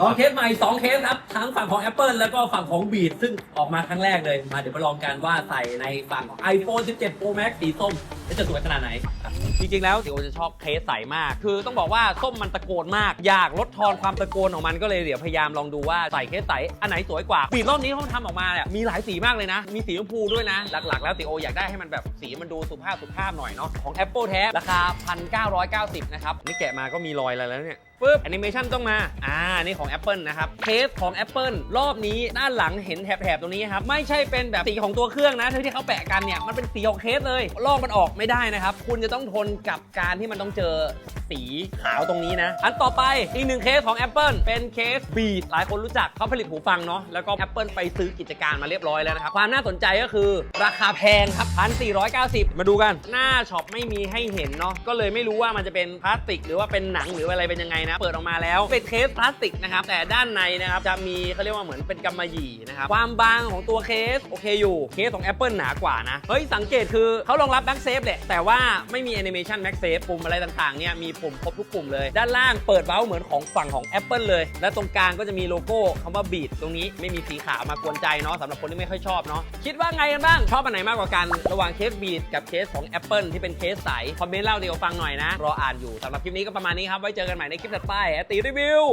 ลองเคสใหม่2เคสครับ ทั้งฝั่งของ Apple แล้วก็ฝั่งของ Beat ซึ่งออกมาครั้งแรกเลย มาเดี๋ยวมาลองกันว่าใส่ในฝั่งของ iPhone 17 Pro Max สีส้มจะสวยขนาดไหน จริงๆ แล้วติโอจะชอบเคสใสมาก คือต้องบอกว่าส้มมันตะโกนมาก อยากลดทอนความตะโกนของมันก็เลยเดี๋ยวพยายามลองดูว่าใส่เคสใสอันไหนสวยกว่าปีรอบนี้เขาทำออกมาเนี่ยมีหลายสีมากเลยนะ มีสีชมพูด้วยนะ หลักๆ แล้วติโออยากได้ให้มันแบบสีมันดูสุภาพสุภาพหน่อยเนาะ ของ Apple แท้ราคา 1,990 นะครับ นี่แกะมาก็มีรอยอะไรแล้วเนี่ยปึ๊บแอนิเมชันต้องมา อ่า นี่ของ Apple นะครับเคสของ Apple รอบนี้ด้านหลังเห็นแถบๆตรงนี้ครับ ไม่ใช่เป็นแบบสีของตัวเครื่องนะที่เขาแปะกันเนี่ย มันเป็นสีของเคสเลย ลอกมันออกไม่ได้นะครับ คุณจะต้องทนกับการที่มันต้องเจอสีขาวตรงนี้นะ อันต่อไปอีกหนึ่งเคสของ Apple เป็นเคส Beat หลายคนรู้จักเขาผลิตหูฟังเนาะแล้วก็ Apple ไปซื้อกิจการมาเรียบร้อยแล้วนะครับ ความน่าสนใจก็คือราคาแพงครับ1,490 มาดูกัน หน้าช็อปไม่มีให้เห็นเนาะก็เลยไม่รู้ว่ามันจะเป็นพลาสติก หรือว่าเป็นหนังหรืออะไรเป็นยังไงนะเปิดออกมาแล้วเป็นเคสพลาสติกนะครับแต่ด้านในนะครับจะมีเขาเรียกว่าเหมือนเป็นกำมะหยี่นะครับความบางของตัวเคสโอเคอยู่เคสของ Apple หนากว่านะเฮ้ยสังเกตคือเขารองรับ Back Safe แหละแต่ว่าไม่มี Animation Back Safe ปุ่มอะไรต่างๆเนี่ยมีปุ่มครบทุกปุ่มเลย ด้านล่างเปิดเบ้าเหมือนของฝั่งของ Apple เลย และตรงกลางก็จะมีโลโก้คำว่า Beat ตรงนี้ไม่มีสีขาวมากวนใจเนาะสำหรับคนที่ไม่ค่อยชอบเนาะคิดว่าไงกันบ้างชอบอันไหนมากกว่ากัน ระหว่างเคส Beat กับเคสของ Apple ที่เป็นเคสใสคอมเมนต์เล่าเดี๋ยวฟังหน่อยนะรออ่านอยู่สำหรับคลิปนี้ก็ประมาณนี้ครับไว้เจอกันใหม่ในคลิปจัดไปแอตตีรีวิว